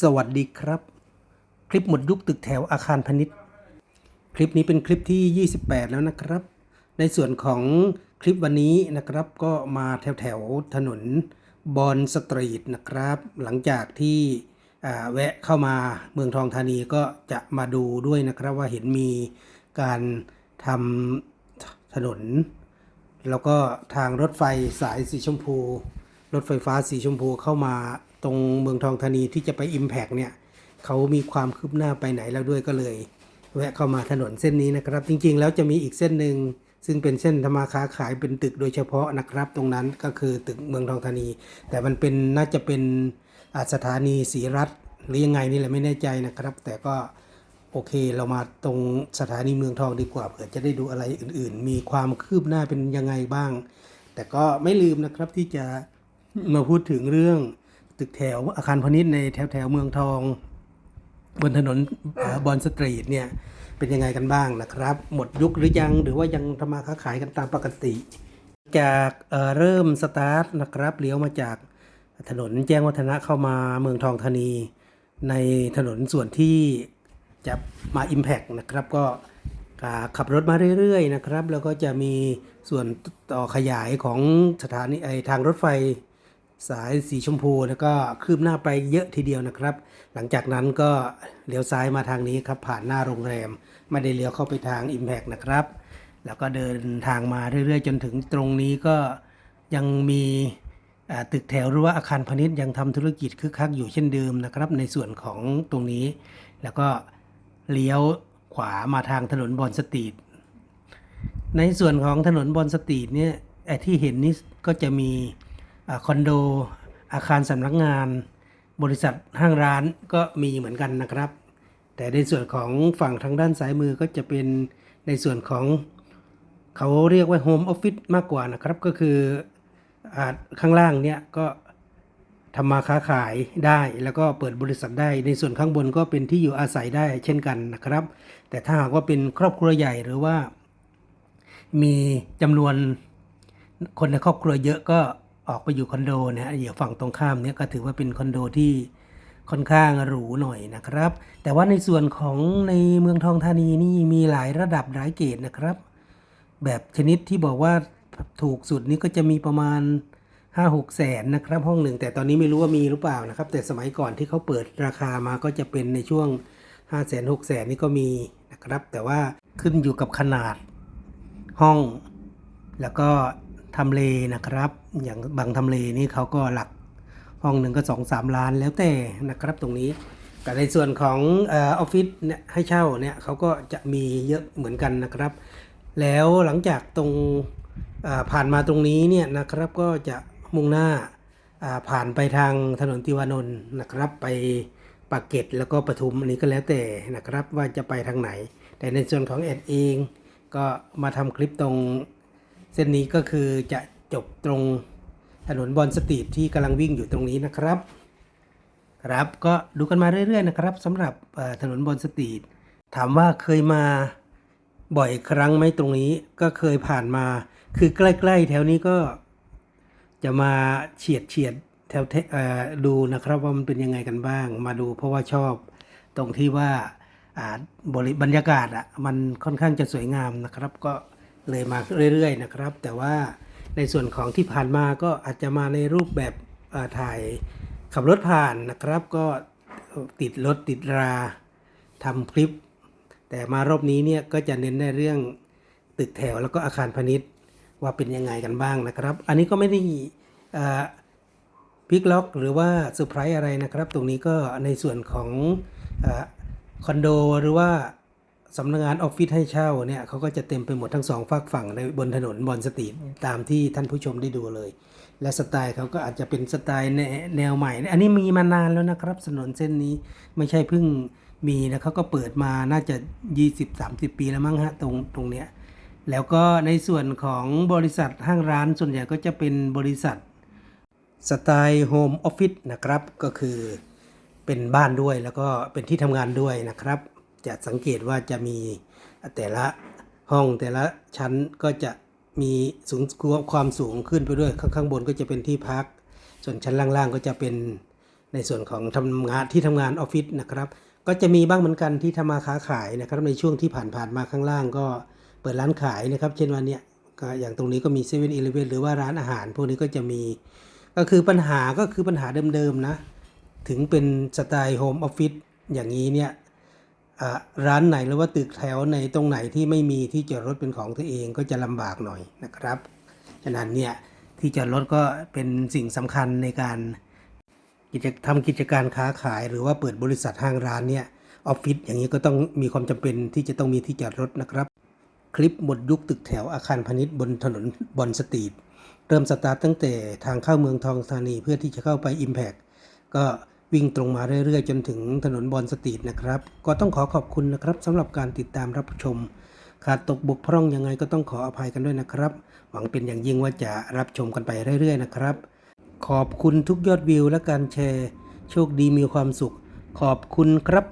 สวัสดีครับ คลิปหมดยุคตึกแถวอาคารพาณิชย์คลิปนี้เป็นคลิปที่ 28 แล้วนะครับ ในส่วนของคลิปวันนี้นะครับก็มาแถวแถวถนนบอนสตรีทนะครับ หลังจากที่แวะเข้ามาเมืองทองธานีก็จะมาดูด้วยนะครับว่าเห็นมีการทำถนน แล้วก็ทางรถไฟสายสีชมพู รถไฟฟ้าสีชมพูเข้ามา ตรงเมืองทองธานีที่จะไป Impact เนี่ยเขามีความคืบหน้าไปไหนแล้วด้วยก็เลย แวะเข้ามาถนนเส้นนี้นะครับ จริงๆ แล้วจะมีอีกเส้นหนึ่งซึ่งเป็นเส้นธรรมาค้าขายเป็นตึกโดยเฉพาะนะครับ ตรงนั้นก็คือตึกเมืองทองธานี แต่มันเป็นน่าจะเป็นอาสถานีศรีรัตหรือยังไงนี่แหละไม่แน่ใจนะครับ แต่ก็โอเคเรามาตรงสถานีเมืองทองดีกว่าเผื่อจะได้ดูอะไรอื่น ๆ มีความคืบหน้าเป็นยังไงบ้าง แต่ก็ไม่ลืมนะครับที่จะมาพูดถึงเรื่อง ตึกแถวอาคารพาณิชย์ในแถวแถวเมืองทอง บนถนนบอนสตรีทเนี่ยเป็นยังไงกันบ้างนะครับ หมดยุคหรือยังหรือว่ายังทำมาค้าขายกันตามปกติ จากเเริ่มสตาร์ทนะครับเลี้ยวมาจากถนนแจ้งวัฒนะเข้ามาเมืองทองธานี ในถนนส่วนที่จะมา Impact นะครับก็ขับรถมาเรื่อยๆนะครับ แล้วก็จะมีส่วนต่อขยายของสถานีไอทางรถไฟ สายสีชมพูแล้วก็คืบหน้าไปเยอะทีเดียวนะครับ หลังจากนั้นก็เลี้ยวซ้ายมาทางนี้ครับผ่านหน้าโรงแรม ไม่ได้เลี้ยวเข้าไปทาง Impact นะครับ แล้วก็เดินทางมาเรื่อยๆ จนถึงตรงนี้ก็ยังมีตึกแถวหรือว่าอาคารพาณิชย์ยังทำธุรกิจคึกคักอยู่เช่นเดิมนะครับ ในส่วนของตรงนี้ แล้วก็เลี้ยวขวามาทางถนนบอนสตรีทในส่วนของถนนบอนสตรีทเนี่ยที่เห็นนี่ก็จะมี คอนโด อาคารสำนักงาน บริษัทห้างร้านก็มีเหมือนกันนะครับ แต่ในส่วนของฝั่งทางด้านซ้ายมือก็จะเป็นในส่วนของเขาเรียกว่าโฮมออฟฟิศมากกว่านะครับก็คืออข้างล่างเนี่ยก็ทำมาค้าขายได้แล้วก็เปิดบริษัทได้ ในส่วนข้างบนก็เป็นที่อยู่อาศัยได้เช่นกันนะครับ แต่ถ้าหากว่าเป็นครอบครัวใหญ่หรือว่า มีจำนวนคนในครอบครัวเยอะก็ ออกไปอยู่คอนโดนะฮะอยู่ฝั่งตรงข้ามเนี่ยก็ถือว่าเป็นคอนโดที่ค่อนข้างหรูหน่อยนะครับ แต่ว่าในส่วนของในเมืองทองธานีนี่มีหลายระดับหลายเกรดนะครับ แบบชนิดที่บอกว่าถูกสุดนี่ก็จะมีประมาณ 5 6 แสนนะครับ ห้องหนึ่ง แต่ตอนนี้ไม่รู้ว่ามีหรือเปล่านะครับ แต่สมัยก่อนที่เขาเปิดราคามาก็จะเป็นในช่วง5แสน6แสนนี่ก็มีนะครับ แต่ว่าขึ้นอยู่กับขนาดห้อง แล้วก็ ทำเลนะครับ อย่างบางทำเลนี่เขาก็หลักห้องหนึ่งก็สองสามล้านแล้วแต่นะครับตรงนี้ แต่ในส่วนของออฟฟิศเนี่ยให้เช่าเนี่ยเขาก็จะมีเยอะเหมือนกันนะครับ แล้วหลังจากตรงผ่านมาตรงนี้เนี่ยนะครับก็จะมุ่งหน้าอ่าผ่านไปทางถนนติวานนท์นะครับ ไปปากเกร็ดแล้วก็ปทุมอันนี้ก็แล้วแต่นะครับว่าจะไปทางไหน แต่ในส่วนของแอดเองก็มาทำคลิปตรง เส้นนี้ก็คือจะจบตรงถนนบอนสตรีทที่กำลังวิ่งอยู่ตรงนี้นะครับ ครับก็ดูกันมาเรื่อยๆนะครับสำหรับถนนบอนสตรีทถามว่าเคยมาบ่อยครั้งไหมตรงนี้ก็เคยผ่านมา คือใกล้ๆ แถวนี้ก็จะมาเฉียดเฉียดแถวเอ่อดูนะครับว่ามันเป็นยังไงกันบ้าง มาดูเพราะว่าชอบตรงที่ว่าอ่าบริบรรยากาศอะมันค่อนข้างจะสวยงามนะครับก็ เลยมาเรื่อยๆนะครับ แต่ว่าในส่วนของที่ผ่านมาก็อาจจะมาในรูปแบบถ่ายขับรถผ่านนะครับ ก็ติดรถติดราทำคลิป แต่มารอบนี้เนี่ยก็จะเน้นในเรื่องตึกแถวแล้วก็อาคารพาณิชย์ว่าเป็นยังไงกันบ้างนะครับ อันนี้ก็ไม่ได้พิกล็อกหรือว่าเซอร์ไพรส์อะไรนะครับ ตรงนี้ก็ในส่วนของอคอนโดหรือว่า สำนักงานออฟฟิศให้เช่าเนี่ยเขาก็จะเต็มไปหมดทั้งสองฝากฝั่งในบนถนนบอนสตรีทตามที่ท่านผู้ชมได้ดูเลย และสไตล์เขาก็อาจจะเป็นสไตล์แนแนวใหม่ อันนี้มีมานานแล้วนะครับถนนเส้นนี้ไม่ใช่เพิ่งมีนะเขาก็เปิดมาน่าจะ 20-30 ปีแล้วมั้งฮะตรงตรงเนี้ยแล้วก็ในส่วนของบริษัทห้างร้านส่วนใหญ่ก็จะเป็นบริษัทสไตล์โฮมออฟฟิศนะครับก็คือเป็นบ้านด้วยแล้วก็เป็นที่ทำงานด้วยนะครับ จะสังเกตว่าจะมีแต่ละห้องแต่ละชั้นก็จะมีสูงความสูงขึ้นไปด้วยข้างางบนก็จะเป็นที่พัก ส่วนชั้นล่างๆก็จะเป็นในส่วนของทำงานที่ทำงานออฟฟิศนะครับ ก็จะมีบ้างเหมือนกันที่ทำมาค้าขายนะครับ ในช่วงที่ผ่านๆมาข้างล่างก็เปิดร้านขายนะครับ เช่นวันเนี้ยก็อย่างตรงนี้ก็มีเซเว่นอีเลฟเว่นหรือว่าร้านอาหาร พวกนี้ก็จะมีก็คือปัญหาก็คือปัญหาเดิมๆนะ ถึงเป็นสไตล์โฮมออฟฟิศอย่างนี้เนี่ย ร้านไหนหรือว่าตึกแถวในตรงไหนที่ไม่มีที่จอดรถเป็นของตัวเองก็จะลำบากหน่อยนะครับ ฉะนั้นเนี่ยที่จอดรถก็เป็นสิ่งสำคัญในการกิจทำกิจการค้าขาย หรือว่าเปิดบริษัทห้างร้านเนี่ยออฟฟิศอย่างนี้ก็ต้องมีความจำเป็นที่จะต้องมีที่จอดรถนะครับ คลิปหมดยุคตึกแถวอาคารพาณิชย์บนถนนบอนสตรีทเริ่มสตาร์ทตั้งแต่ทางเข้าเมืองทองธานีเพื่อที่จะเข้าไป Impact ก็ วิ่งตรงมาเรื่อยๆ จนถึงถนนบอลสตรีทนะครับ ก็ต้องขอขอบคุณนะครับสำหรับการติดตามรับชม ขาดตกบกพร่องยังไงก็ต้องขออภัยกันด้วยนะครับ หวังเป็นอย่างยิ่งว่าจะรับชมกันไปเรื่อยๆนะครับ ขอบคุณทุกยอดวิวและการแชร์ โชคดีมีความสุข ขอบคุณครับ